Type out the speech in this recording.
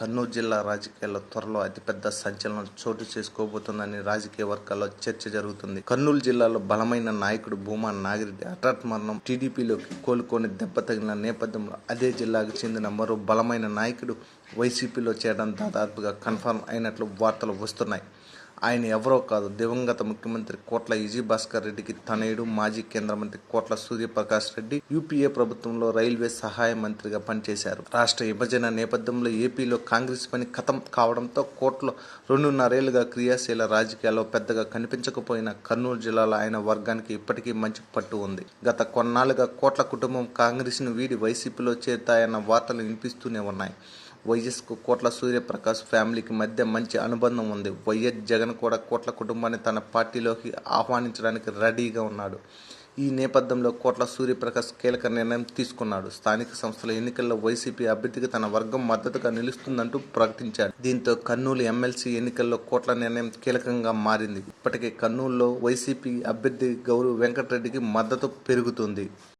కర్నూలు జిల్లా రాజకీయాల్లో త్వరలో అతిపెద్ద సంచలనం చోటు చేసుకోబోతుందని రాజకీయ వర్గాల్లో చర్చ జరుగుతుంది. కర్నూలు జిల్లాలో బలమైన నాయకుడు భూమా నాగిరెడ్డి హఠాత్ మరణం టీడీపీలోకి కోలుకొని దెబ్బ తగిలిన నేపథ్యంలో అదే జిల్లాకు చెందిన మరో బలమైన నాయకుడు వైసీపీలో చేరడం దాదాపుగా కన్ఫర్మ్ అయినట్లు వార్తలు వస్తున్నాయి. ఆయన ఎవరో కాదు. దివంగత ముఖ్యమంత్రి కోట్ల విజయ్ భాస్కర్ రెడ్డికి తనయుడు మాజీ కేంద్ర మంత్రి కోట్ల సూర్యప్రకాష్ రెడ్డి యూపీఏ ప్రభుత్వంలో రైల్వే సహాయ మంత్రిగా పనిచేశారు. రాష్ట్ర విభజన నేపథ్యంలో ఏపీలో కాంగ్రెస్ పని ఖతం కావడంతో కోట్ల రెండున్నరేళ్ళుగా క్రియాశీల రాజకీయాల్లో పెద్దగా కనిపించకపోయిన కర్నూలు జిల్లాలో ఆయన వర్గానికి ఇప్పటికీ మంచి పట్టు ఉంది. గత కొన్నాళ్ళుగా కోట్ల కుటుంబం కాంగ్రెస్ను వీడి వైసీపీలో చేరుతాయన్న వార్తలు వినిపిస్తూనే ఉన్నాయి. వైఎస్కు కోట్ల సూర్యప్రకాష్ ఫ్యామిలీకి మధ్య మంచి అనుబంధం ఉంది. వైఎస్ జగన్ జగన్ కూడా కోట్ల కుటుంబాన్ని తన పార్టీలోకి ఆహ్వానించడానికి రెడీగా ఉన్నాడు. ఈ నేపథ్యంలో కోట్ల సూర్యప్రకాష్ కీలక నిర్ణయం తీసుకున్నాడు. స్థానిక సంస్థల ఎన్నికల్లో వైసీపీ అభ్యర్థికి తన వర్గం మద్దతుగా నిలుస్తుందంటూ ప్రకటించాడు. దీంతో కర్నూలు ఎమ్మెల్సీ ఎన్నికల్లో కోట్ల నిర్ణయం కీలకంగా మారింది. ఇప్పటికే కర్నూలులో వైసీపీ అభ్యర్థి గౌరవ్ వెంకటరెడ్డికి మద్దతు పెరుగుతుంది.